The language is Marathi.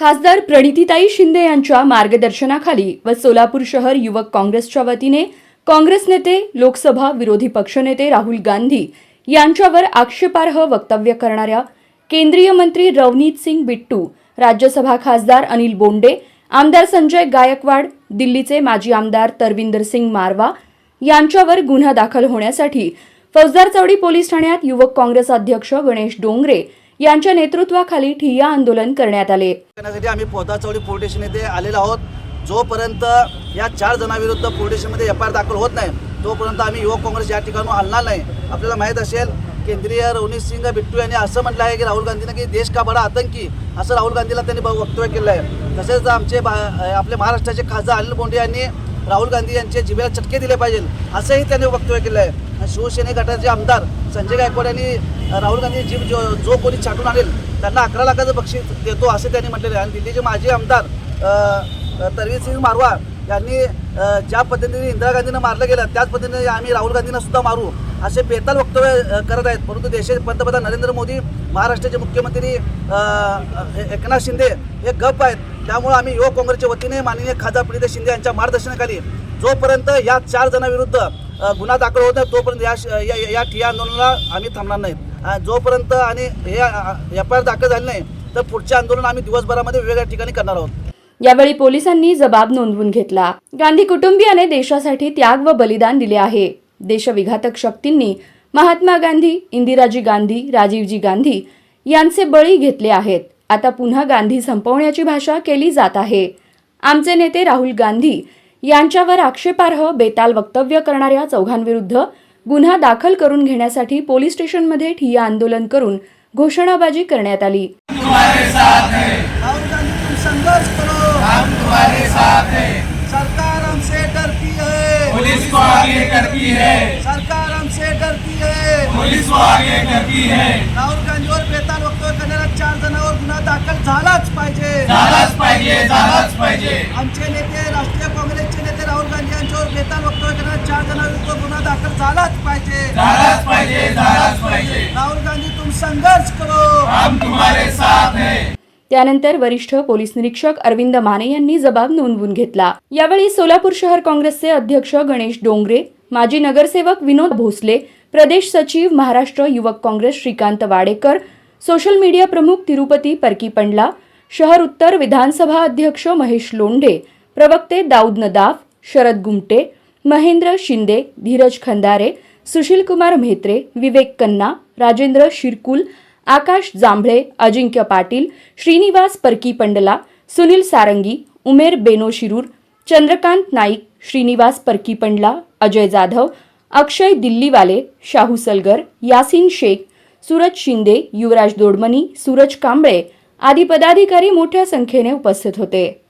खासदार प्रणितीताई शिंदे यांच्या मार्गदर्शनाखाली व सोलापूर शहर युवक काँग्रेसच्या वतीने काँग्रेस नेते लोकसभा विरोधी पक्षनेते राहुल गांधी यांच्यावर आक्षेपार्ह वक्तव्य करणाऱ्या केंद्रीय मंत्री रवनीत सिंग बिट्टू राज्यसभा खासदार अनिल बोंडे आमदार संजय गायकवाड दिल्लीचे माजी आमदार तरविंदर सिंग मारवा यांच्यावर गुन्हा दाखल होण्यासाठी फौजदार चौडी पोलीस ठाण्यात युवक काँग्रेस अध्यक्ष गणेश डोंगरे यांच्या नेतृत्वाखाली ठिय्या आंदोलन करण्यात आले. करण्यासाठी आम्ही पोताचवडी चौडी पोलीस स्टेशन येथे आलेलो आहोत. जोपर्यंत या चार जणांविरुद्ध पोलीस स्टेशनमध्ये एफ आय आर दाखल होत नाही तोपर्यंत आम्ही युवक काँग्रेस या ठिकाणून हलणार नाही. आपल्याला माहीत असेल केंद्रीय रवनीत सिंग बिट्टू यांनी असं म्हटलं आहे की राहुल गांधीनं की देश का बडा आतंकी असं राहुल गांधीला त्यांनी वक्तव्य केलं आहे तसेच आमचे बा आपले महाराष्ट्राचे खासदार अनिल बोंडे यांनी राहुल गांधी यांच्या जिभेला चटके दिले पाहिजे. असंही त्यांनी वक्तव्य केलं आहे शिवसेने गटाचे आमदार संजय गायकवाड यांनी राहुल गांधी जीभ जो जो कोणी छाटून आणेल त्यांना अकरा लाखाचं बक्षीस देतो असे त्यांनी म्हटलेले आहे. आणि दिल्लीचे माजी आमदार तरवीसिंग तरवीर सिंग मारवा यांनी ज्या पद्धतीने इंदिरा गांधींना मारलं गेलं त्याच पद्धतीने आम्ही राहुल गांधींना सुद्धा मारू असे बेताल वक्तव्य करत आहेत. परंतु देशाचे पंतप्रधान नरेंद्र मोदी महाराष्ट्राचे मुख्यमंत्री एकनाथ शिंदे हे गप आहेत. त्यामुळे आम्ही युवक काँग्रेसच्या वतीने माननीय खासदार प्रणिता शिंदे यांच्या मार्गदर्शनाखाली जोपर्यंत या चार जणांविरुद्ध गुन्हा दाखल होत नाही तोपर्यंत या या या आंदोलनाला आम्ही थांबणार नाहीत जोपर्यंत आणि हे एफ आय आर दाखल झाले नाही तर पुढचे आंदोलन आम्ही दिवसभरामध्ये वेगवेगळ्या ठिकाणी करणार आहोत. यावेळी पोलिसांनी जबाब नोंदवून घेतला. गांधी कुटुंबियाने देशासाठी त्याग व बलिदान दिले आहे. देशविघातक शक्तींनी महात्मा गांधी इंदिराजी गांधी राजीवजी गांधी यांचे बळी घेतले आहेत. आता पुन्हा गांधी संपवण्याची भाषा केली जात आहे. आमचे नेते राहुल गांधी यांच्यावर आक्षेपार्ह बेताल वक्तव्य करणाऱ्या चौघांविरुद्ध गुन्हा दाखल करून घेण्यासाठी पोलीस स्टेशनमध्ये ठिय्या आंदोलन करून घोषणाबाजी करण्यात आली. राहुल गांधी तुम संघर्ष आगे करती है। सरकार हमसे डरती है। पुलिस को आगे करती है। राहुल गांधीवर बेताल वक्तव्य करणाऱ्या चार जणांवर गुन्हा दाखल झालाच पाहिजे। झालाच पाहिजे झालाच पाहिजे। आमचे नेते राष्ट्रीय काँग्रेसचे नेते राहुल गांधी यांच्यावर बेताल वक्तव्य करणाऱ्या चार जणांविरुद्ध गुन्हा दाखल झालाच पाहिजे। झालाच पाहिजे झालाच पाहिजे। राहुल गांधी तुम संघर्ष करो। हम तुम्हारे साथ हैं। त्यानंतर वरिष्ठ पोलीस निरीक्षक अरविंद माने यांनी जबाब नोंदवून घेतला. यावेळी सोलापूर शहर काँग्रेसचे अध्यक्ष गणेश डोंगरे माजी नगरसेवक विनोद भोसले प्रदेश सचिव महाराष्ट्र युवक काँग्रेस श्रीकांत वाडेकर सोशल मीडिया प्रमुख तिरुपती परकी पंडला शहर उत्तर विधानसभा अध्यक्ष महेश लोंढे प्रवक्ते दाऊद नदाफ शरद गुमटे महेंद्र शिंदे धीरज खंदारे सुशील कुमार म्हेत्रे विवेक कन्ना राजेंद्र शिरकुल आकाश जांभळे अजिंक्य पाटील श्रीनिवास परकी पंडला सुनील सारंगी उमेर बेनो शिरूर चंद्रकांत नाईक श्रीनिवास परकी पंडला अजय जाधव अक्षय दिल्लीवाले शाहू सलगर यासिन शेख सूरज शिंदे युवराज दोडमनी सूरज कांबळे आदी पदाधिकारी मोठ्या संख्येने उपस्थित होते.